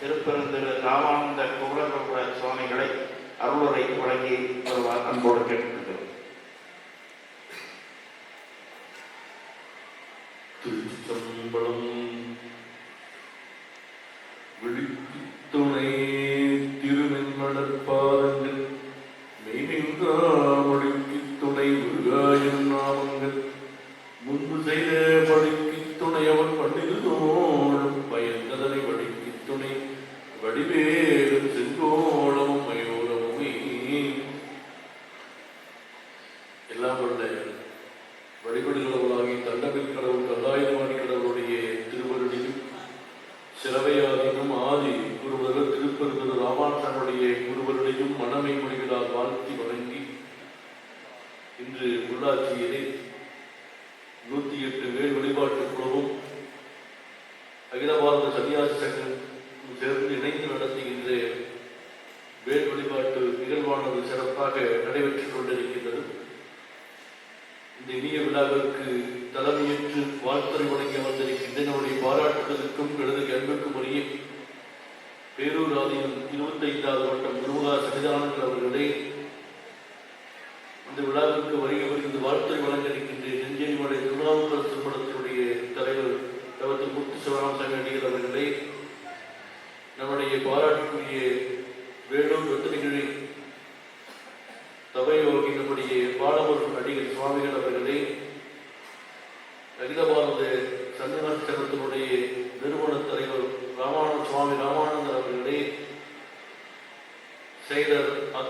திருப்பெருந்திரு ராமானந்த குமரகுர சுவாமிகளை அருளுரை வழங்கி வருவார் அன்போடு கேட்டு பேரூர் ஆதீனம் இருபத்தைந்தாவது வட்டம் குருமுகா சன்னிதானங்கள் அவர்களே இந்த விழாவிற்கு வருகை புரிந்து வாழ்த்தை வழங்க இருக்கின்ற நெஞ்சேரிமலை திருநாவுக்கரசு திருமணத்தினுடைய தலைவர் தவத்து முத்து சிவராமசாமி அடிகள் அவர்களே நம்முடைய பாராட்டுக்குரிய வேலூர் வெத்தனிகிழி சபையோகி நம்முடைய பாலவர் அடிகள் சுவாமிகள் அவர்களே அகில பாரத சன்னிதான சங்கத்தினுடைய நிறுவன தலைவர் ராமானந்த சுவாமி ராமானந்தர் அவர்களே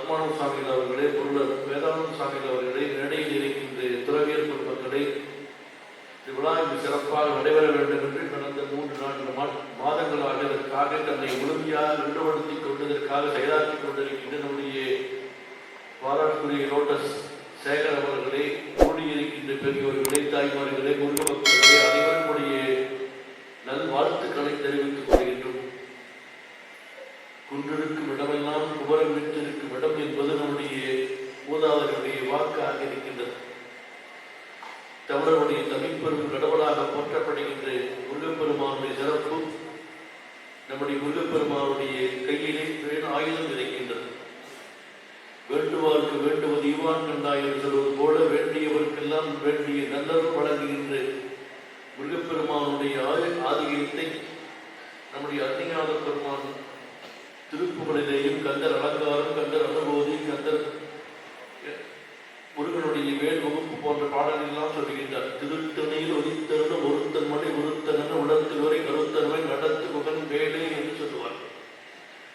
செயலர் அத்மானந்த அவர்களே பொருளர் வேதானந்த சாமியில் அவர்களே மேடையில் இருக்கின்ற துறவியல் குடும்பங்களை இவ்விழா இங்கு சிறப்பாக நடைபெற வேண்டும் என்று கடந்த மூன்று நான்கு மா- மாதங்களாக இதற்காக தன்னை முழுமையாக நின்றுபடுத்திக் கொண்டு இதற்காக செயலாற்றிக் கொண்டிருக்கின்ற நம்முடைய பாராட்டுக்குரிய லோட்டஸ் சேகர் அவர்களே கூடியிருக்கின்ற பெரியவர்களே தாய்மார்களே முருகபக்தர்களே அனைவருடைய நல் வாழ்த்துக்களை தெரிவித்துக் தமிழருடைய தனிப்பெரும் கடவுளாக போற்றப்படுகின்ற முருகப்பெருமானுடைய சிறப்பு நம்முடைய முருகப்பெருமானுடைய கையிலே வேறு ஆயுதம் இருக்கின்றது. வேண்டுவார்க்கு வேண்டுவது ஈவான் கண்டாய் என்று போல வேண்டியவர்க்கெல்லாம் வேண்டிய நல்லரும் வழங்குகின்ற முருகப்பெருமானுடைய ஆதிக்கத்தை ஆதிகத்தை நம்முடைய அன்னியாத பெருமான் திருப்புகளிலேயும் கந்தர் அலங்காரம் கந்தர் அனுபூதி கந்தர் முருகனுடைய வேல் வகுப்பு போன்ற பாடல்கள்லாம் சொல்லுகின்றார். திருத்தணியில் ஒலித்தருண ஒருத்தன் மணி ஒருத்தன் உடத்தில் வரை கருத்தன்மை நடத்து முகன் வேலே என்று சொல்லுவார்.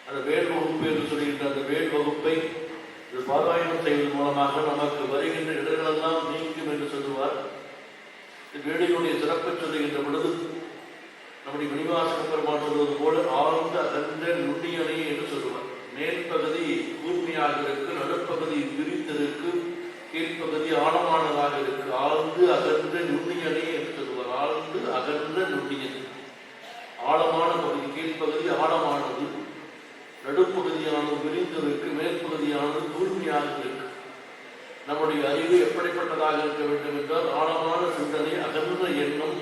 அந்த வேல் வகுப்பு என்று சொல்லுகின்ற அந்த வேல் வகுப்பை பாராயணம் செய்வதன் மூலமாக நமக்கு வருகின்ற இடங்களெல்லாம் நீங்கும் என்று சொல்லுவார். இந்த வேலையுடைய சிறப்பை சொல்லுகின்ற பொழுது நம்முடைய மணிவாசக பெருமான் சொல்வது போல ஆழ்ந்த அகன்ற நுண்ணியணை என்று சொல்லுவார். மேல் பகுதி கூர்மையாக இருக்கு நடுப்பகுதி விரித்திருக்கு கீழ்ப்பகுதி ஆழமானதாக இருக்கு ஆழ்ந்து அகன்ற நுண்ணியணை என்று சொல்லுவார் ஆழ்ந்து அகன்ற நுண்ணியணை ஆழமான பகுதி கீழ்ப்பகுதி ஆழமானது நடுப்பகுதியானது விரிந்திருக்கு நான்கு நம்முடைய அறிவு எப்படிப்பட்டதாக இருக்க வேண்டும் என்றால் ஆழமான சிந்தனை அகன்ற எண்ணம்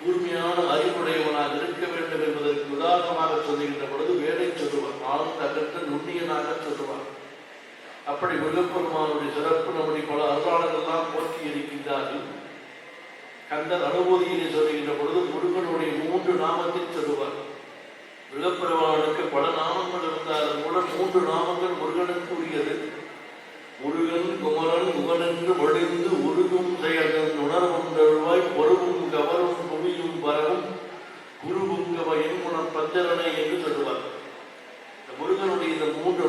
கூர்மையான அறிவுடையவனாக இருக்க வேண்டும் என்பதற்கு உதாரணமாக சொல்லுகின்ற பொழுது வேலை சொல்லுவார் ஆழ்ந்த அகற்ற நுண்ணியனாக சொல்லுவார். அப்படி முருகப்பெருமானுடைய சிறப்பு நம்முடைய பல அருளாளர்கள்லாம் போற்றி இருக்கின்றார்கள். கந்தர் அனுபூதியிலே சொல்லுகின்ற பொழுது முருகனுடைய மூன்று நாமத்தில் சொல்லுவார். முருகப்பெருமானுக்கு பல நாமங்கள் இருந்தாலும் கூட மூன்று நாமங்கள் முருகன் உரியது முருகன் குமரன் முகனென்று வழிந்து உருகும் செயலன் உணர்வுண்டருவாய் பொறுவும் கவரும் புவியும் பரவும் குருபுங்கவ என்குணம் பஞ்சரனை என்று சொல்லுவார் இந்த முருகனுடைய இந்த மூன்று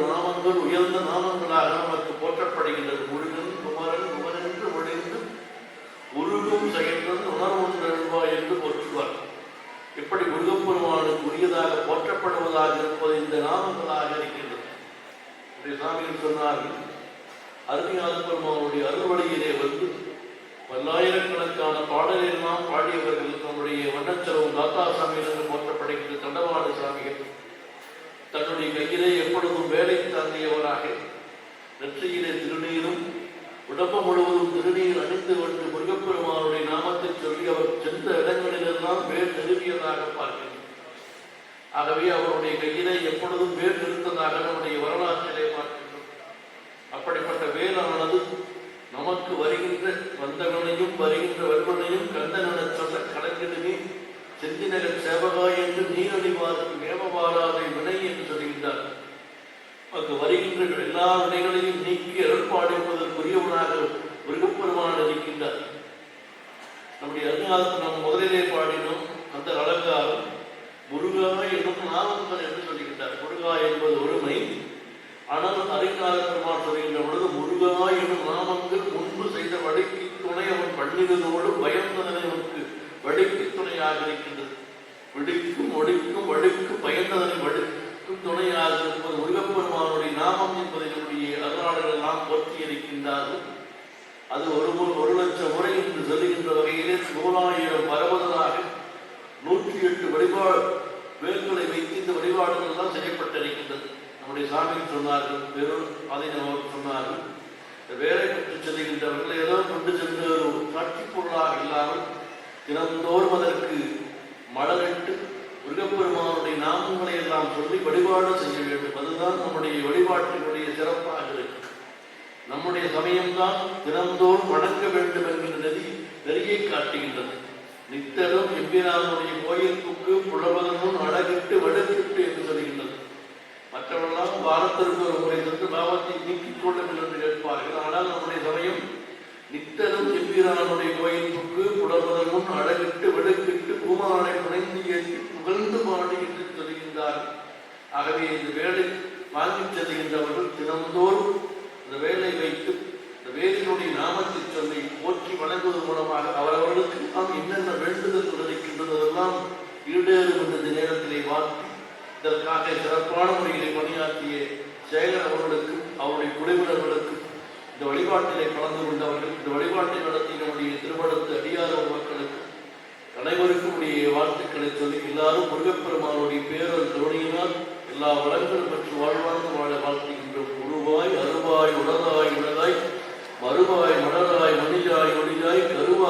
நாமங்கள் உயர்ந்த நாமங்களாக நமக்கு போற்றப்படுகின்றது. முருகன் குமரன் குமரென்று ஒழிந்து உருகும் செயலன் உணர்வுண்டருவாய் என்று போற்றுவார். இப்படி முருகப்பெருமானுக்கு உரியதாக போற்றப்படுவதாக இருப்பது இந்த நாமங்களாக இருக்கின்றது. இப்படி சாமிகள் சொன்னார்கள் அருமையாத பெருமானுடைய அறுவடையிலே வந்து பல்லாயிரக்கணக்கான பாடலெல்லாம் பாடியவர்கள் நம்முடைய வண்ணச்சரவும் தாத்தா சாமியிலிருந்து என்று போற்றப்படுகின்ற தண்டவாட சாமிகள் தன்னுடைய கையிலே எப்பொழுதும் வேலை தாங்கியவராக. நெற்றியிலே திருநீரும் உடம்பு முழுவதும் திருநீர் அணிந்து கொண்டு முருகப்பெருமானுடைய நாமத்தை சொல்லி அவர் சென்ற இடங்களிலெல்லாம் வேல் நிறுவியதாக பார்க்கிறோம் ஆகவே அவருடைய கையிலே எப்பொழுதும் வேல் நிறுத்ததாக நம்முடைய வரலாற்றிலே பார்க்கின்றோம். அப்படிப்பட்ட வேலானது நமக்கு வருகின்ற வந்தவனையும் வருகின்ற வருவனையும் கந்தனென சொல்ல கலங்கிடுமே செந்தினகர் சேவகா என்று நீரடிவாருக்கு எல்லா வினைகளையும் நீக்கி என்பதற்குரியவனாக மிருகப்பெருமான் இருக்கின்றார். நம்முடைய அருங்காலத்தில் நாம் முதலிலே பாடினோம் அந்த அலங்காரம் முருகா என்னும் நாமங்கள் என்று சொல்லுகின்றார் முருகா என்பது ஒருமை ஆனால் அருங்கால பெருமான் சொல்கின்ற பொழுது முருகா என்னும் நாமங்கள் முன்பு செய்த வழிக்கு துணை அவன் பண்ணினதோடு பயந்ததனை அவனுக்கு வழிக்கு துணையாக இருக்கின்றது. வெடிக்கும் ஒடுக்கும் வழுக்கு பயந்ததனை வழுக்கும் துணையாக இருப்பது முருகப்பெருமானுடைய நாமம் என்பதை நம்முடைய அருளாளர்கள் எல்லாம் போற்றி இருக்கின்றார்கள் அது ஒரு ஒரு லட்சம் முறை என்று சொல்லுகின்ற வகையிலே நூலாயிரம் பரவதாக நூற்றி எட்டு வழிபாடு வேல்களை வைத்து இந்த வழிபாடுகள் எல்லாம் செய்யப்பட்டிருக்கின்றது. நம்முடைய சாமி சொன்னார்கள் பெரும் அதை நமக்கு சொன்னார்கள். இந்த வேலை பெற்று செல்கின்றவர்கள் ஏதோ கொண்டு சென்று ஒரு காட்சி பொருளாக இல்லாமல் தினந்தோறும் அதற்கு மலரிட்டு முருகப்பெருமானுடைய நாமங்களை எல்லாம் சொல்லி வழிபாடு செய்ய வேண்டும்? அதுதான் நம்முடைய வழிபாட்டினுடைய சிறப்பாக இருக்கு. நம்முடைய சமயம்தான் தினந்தோறும் வணங்க வேண்டும் என்கிற நெறி நெறியை காட்டுகின்றது. நித்தரும் எம்பிரானுடைய கோயிலுக்கு புலவனும் அழகிட்டு வடுக்கிட்டு என்று சொல்கின்றது. மற்றவெல்லாம் வாரத்திற்கு ஒரு முறை சென்று பாவத்தை நீக்கிக் கொள்ளுங்கள் என்று கேட்பார்கள். ஆனால் நம்முடைய சமயம் நித்தரும் எம்பிரானுடைய கோயிலுக்கு புலவனும் அழகிட்டு செல்கின்றவர்கள் தினந்தோறும் இந்த வேலை வைத்து இந்த வேலினுடைய நாமத்தை சொல்லி போற்றி வணங்குவதன் மூலமாக அவரவர்களுக்கு நாம் என்னென்ன வேண்டுதல் இருக்கின்றது ஈடேறும் என்ற இந்த நேரத்திலே வாழ்த்தி இதற்காக சிறப்பான முறையிலே பணியாற்றிய சேகர் அவர்களுக்கும் அவருடைய குழுவினர்களுக்கும் இந்த வழிபாட்டிலே கலந்து கொண்டவர்கள் இந்த வழிபாட்டை நடத்தி நம்முடைய திருமணத்து அடியாத மக்களுக்கு அனைவருக்கும் உடைய வாழ்த்துக்களை சொல்லி எல்லாரும் முருகப்பெருமானுடைய பேரல் கருணையினால் எல்லா வளங்களும் பெற்று வாழ்வாழ்ந்து வாழ வாழ்த்துகின்றோம் உருவாய் அருவாய் உடலாய் உடலாய் மறுவாய் மலராய் மணியாய் ஒளியாய் கருவாய்